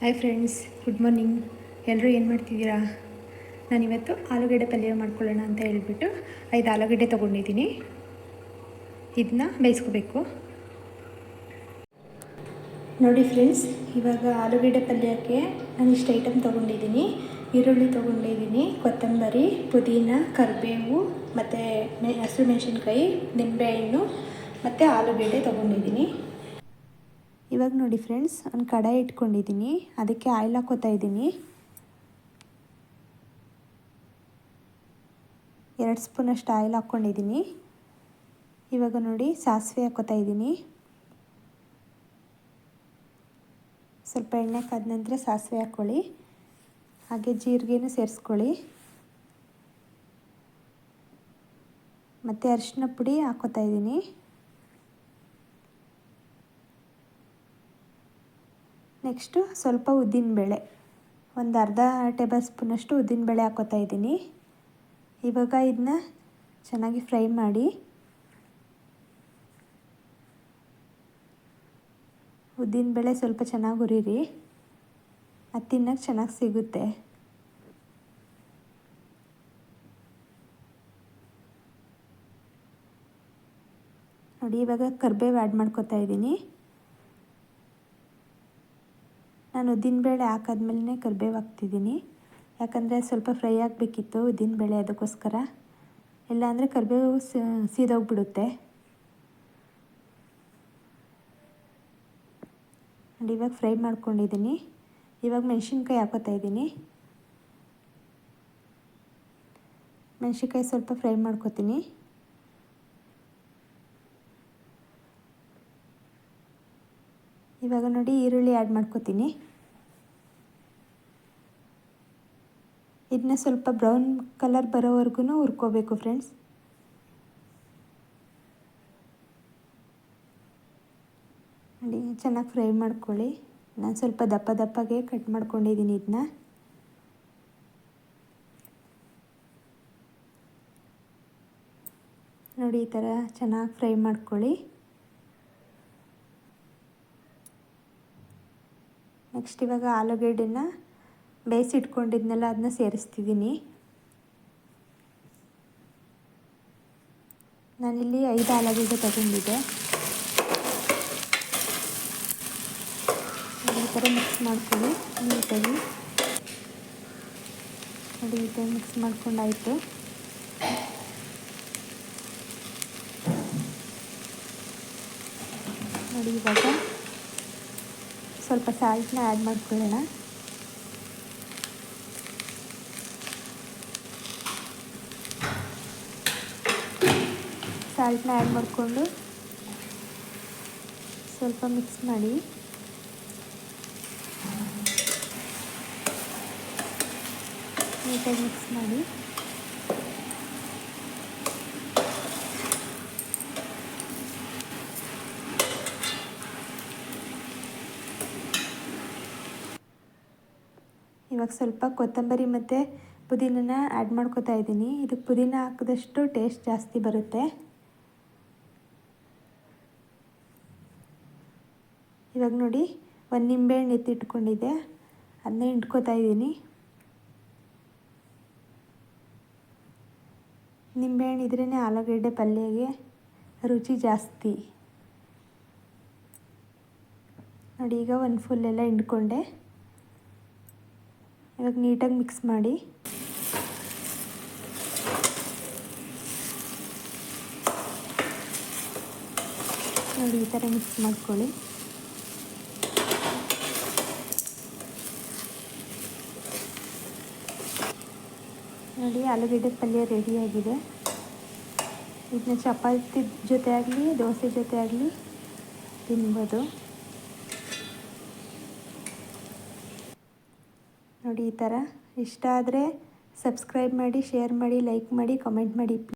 Hi friends good morning ಎಲ್ಲರೂ ಏನು ಮಾಡ್ತಿದ್ದೀರಾ? ನಾನಿವತ್ತು ಆಲೂಗಡ್ಡೆ ಪಲ್ಯ ಮಾಡ್ಕೊಳ್ಳೋಣ ಅಂತ ಹೇಳ್ಬಿಟ್ಟು ಐದು ಆಲೂಗಡ್ಡೆ ತೊಗೊಂಡಿದ್ದೀನಿ. ಇದನ್ನ ಬೇಯಿಸ್ಕೋಬೇಕು. ನೋಡಿ ಫ್ರೆಂಡ್ಸ್ ಇವಾಗ ಆಲೂಗಡ್ಡೆ ಪಲ್ಯಕ್ಕೆ ನಾನು ಇಷ್ಟು ಐಟಮ್ ತೊಗೊಂಡಿದ್ದೀನಿ. ಈರುಳ್ಳಿ ತೊಗೊಂಡಿದ್ದೀನಿ, ಕೊತ್ತಂಬರಿ, ಪುದೀನ, ಕರಿಬೇವು, ಮತ್ತು ಮೆ ಹಸಿರು ಮೆಣಸಿನ್ಕಾಯಿ ನಿಂಬೆಹಣ್ಣು ಮತ್ತು ಆಲೂಗಡ್ಡೆ ತೊಗೊಂಡಿದ್ದೀನಿ. ಇವಾಗ ನೋಡಿ ಫ್ರೆಂಡ್ಸ್ ಒಂದು ಕಡಾಯಿ ಇಟ್ಕೊಂಡಿದ್ದೀನಿ ಅದಕ್ಕೆ ಆಯಿಲ್ ಹಾಕೋತಾ ಇದ್ದೀನಿ ಎರಡು ಸ್ಪೂನಷ್ಟು ಆಯಿಲ್ ಹಾಕ್ಕೊಂಡಿದ್ದೀನಿ ಇವಾಗ ನೋಡಿ ಸಾಸಿವೆ ಹಾಕೋತಾ ಇದ್ದೀನಿ ಸ್ವಲ್ಪ ಎಣ್ಣೆ ಕಾದ ನಂತರ ಸಾಸಿವೆ ಹಾಕ್ಕೊಳ್ಳಿ ಹಾಗೆ ಜೀರಿಗೆನೂ ಸೇರಿಸ್ಕೊಳ್ಳಿ. ಮತ್ತು ಅರಿಶಿನ ಪುಡಿ ಹಾಕೋತಾ ಇದ್ದೀನಿ ನೆಕ್ಸ್ಟು ಸ್ವಲ್ಪ ಉದ್ದಿನಬೇಳೆ ಒಂದು ಅರ್ಧ ಟೇಬಲ್ ಸ್ಪೂನಷ್ಟು ಉದ್ದಿನಬೇಳೆ ಹಾಕೋತಾ ಇದ್ದೀನಿ. ಇವಾಗ ಇದನ್ನ ಚೆನ್ನಾಗಿ ಫ್ರೈ ಮಾಡಿ ಉದ್ದಿನಬೇಳೆ ಸ್ವಲ್ಪ ಚೆನ್ನಾಗಿ ಹುರಿರಿ. ಅದು ತಿನ್ನೋಕ್ಕೆ ಚೆನ್ನಾಗಿ ಸಿಗುತ್ತೆ. ನೋಡಿ, ಇವಾಗ ಕರ್ಬೇವು ಆ್ಯಡ್ ಮಾಡ್ಕೋತಾ ಇದ್ದೀನಿ. ನಾನು ಉದ್ದಿನಬೇಳೆ ಹಾಕಾದ್ಮೇಲೆ ಕರಿಬೇವು ಹಾಕ್ತಿದ್ದೀನಿ. ಯಾಕಂದರೆ ಸ್ವಲ್ಪ ಫ್ರೈ ಆಗಬೇಕಿತ್ತು ಉದ್ದಿನಬೇಳೆ ಅದಕ್ಕೋಸ್ಕರ. ಇಲ್ಲಾಂದರೆ ಕರಿಬೇವು ಸೀದೋಗ್ಬಿಡುತ್ತೆ. ನೋಡಿ, ಇವಾಗ ಫ್ರೈ ಮಾಡ್ಕೊಂಡಿದ್ದೀನಿ. ಇವಾಗ ಮೆಣಸಿನ್ಕಾಯಿ ಹಾಕೋತಾ ಇದ್ದೀನಿ. ಮೆಣಸಿನ್ಕಾಯಿ ಸ್ವಲ್ಪ ಫ್ರೈ ಮಾಡ್ಕೊತೀನಿ. ಇವಾಗ ನೋಡಿ ಈರುಳ್ಳಿ ಆ್ಯಡ್ ಮಾಡ್ಕೋತೀನಿ. ಇದನ್ನ ಸ್ವಲ್ಪ ಬ್ರೌನ್ ಕಲರ್ ಬರೋವರೆಗೂ ಹುರ್ಕೋಬೇಕು ಫ್ರೆಂಡ್ಸ್ ನೋಡಿ, ಚೆನ್ನಾಗಿ ಫ್ರೈ ಮಾಡ್ಕೊಳ್ಳಿ. ನಾನು ಸ್ವಲ್ಪ ದಪ್ಪ ದಪ್ಪಗೆ ಕಟ್ ಮಾಡ್ಕೊಂಡಿದ್ದೀನಿ ಇದನ್ನ ನೋಡಿ, ಈ ಥರ ಚೆನ್ನಾಗಿ ಫ್ರೈ ಮಾಡ್ಕೊಳ್ಳಿ. ನೆಕ್ಸ್ಟ್ ಇವಾಗ ಆಲೂಗಡ್ಡೆನ ಬೇಯಿಸಿಟ್ಕೊಂಡಿದ್ನೆಲ್ಲ ಅದನ್ನ ಸೇರಿಸ್ತಿದ್ದೀನಿ. ನಾನಿಲ್ಲಿ ಐದು ಆಲೂಗಡ್ಡೆ ತಗೊಂಡಿದ್ದೆ. ಈ ಥರ ಮಿಕ್ಸ್ ಮಾಡ್ಕೊಳ್ಳಿ ನೀಟಾಗಿ ನೋಡಿ, ಈ ಥರ ಮಿಕ್ಸ್ ಮಾಡ್ಕೊಂಡಾಯಿತು. ನೋಡಿ, ಇವಾಗ ಸ್ವಲ್ಪ ಸಾಲ್ಟ್ನ ಆ್ಯಡ್ ಮಾಡ್ಕೊಳ್ಳೋಣ. ಸಾಲ್ಟ್ನ ಆ್ಯಡ್ ಮಾಡಿಕೊಂಡು ಸ್ವಲ್ಪ ಮಿಕ್ಸ್ ಮಾಡಿ. ನೀಟಾಗಿ ಮಿಕ್ಸ್ ಮಾಡಿ. ಇವಾಗ ಸ್ವಲ್ಪ ಕೊತ್ತಂಬರಿ ಮತ್ತು ಪುದೀನನ ಆ್ಯಡ್ ಮಾಡ್ಕೋತಾ ಇದ್ದೀನಿ. ಇದಕ್ಕೆ ಪುದೀನ ಹಾಕಿದಷ್ಟು ಟೇಸ್ಟ್ ಜಾಸ್ತಿ ಬರುತ್ತೆ. ಇವಾಗ ನೋಡಿ, ಒಂದು ನಿಂಬೆಹಣ್ಣು ಎತ್ತಿಟ್ಕೊಂಡಿದ್ದೆ ಅದನ್ನ ಹಿಂಡ್ಕೋತಾ ಇದ್ದೀನಿ. ನಿಂಬೆಹಣ್ಣು ಇದ್ರೇ ಆಲೂಗಡ್ಡೆ ಪಲ್ಯಗೆ ರುಚಿ ಜಾಸ್ತಿ. ನೋಡಿ, ಈಗ ಒಂದು ಫುಲ್ಲೆಲ್ಲ ಹಿಂಡ್ಕೊಂಡೆ. ಇವಾಗ ನೀಟಾಗಿ ಮಿಕ್ಸ್ ಮಾಡಿ. ನೋಡಿ ಈ ಥರ ಮಿಕ್ಸ್ ಮಾಡ್ಕೊಳ್ಳಿ. ನೋಡಿ ಆಲೂಗಡ್ಡೆ ಪಲ್ಯ ರೆಡಿಯಾಗಿದೆ ಇದನ್ನ ಚಪಾತಿ ಜೊತೆ ಆಗಲಿ, ದೋಸೆ ಜೊತೆ ಆಗಲಿ ತಿನ್ಬೋದು. ನೋಡಿ ಈ ಥರ. ಇಷ್ಟ ಆದರೆ ಸಬ್ಸ್ಕ್ರೈಬ್ ಮಾಡಿ ಶೇರ್ ಮಾಡಿ ಲೈಕ್ ಮಾಡಿ ಕಮೆಂಟ್ ಮಾಡಿ.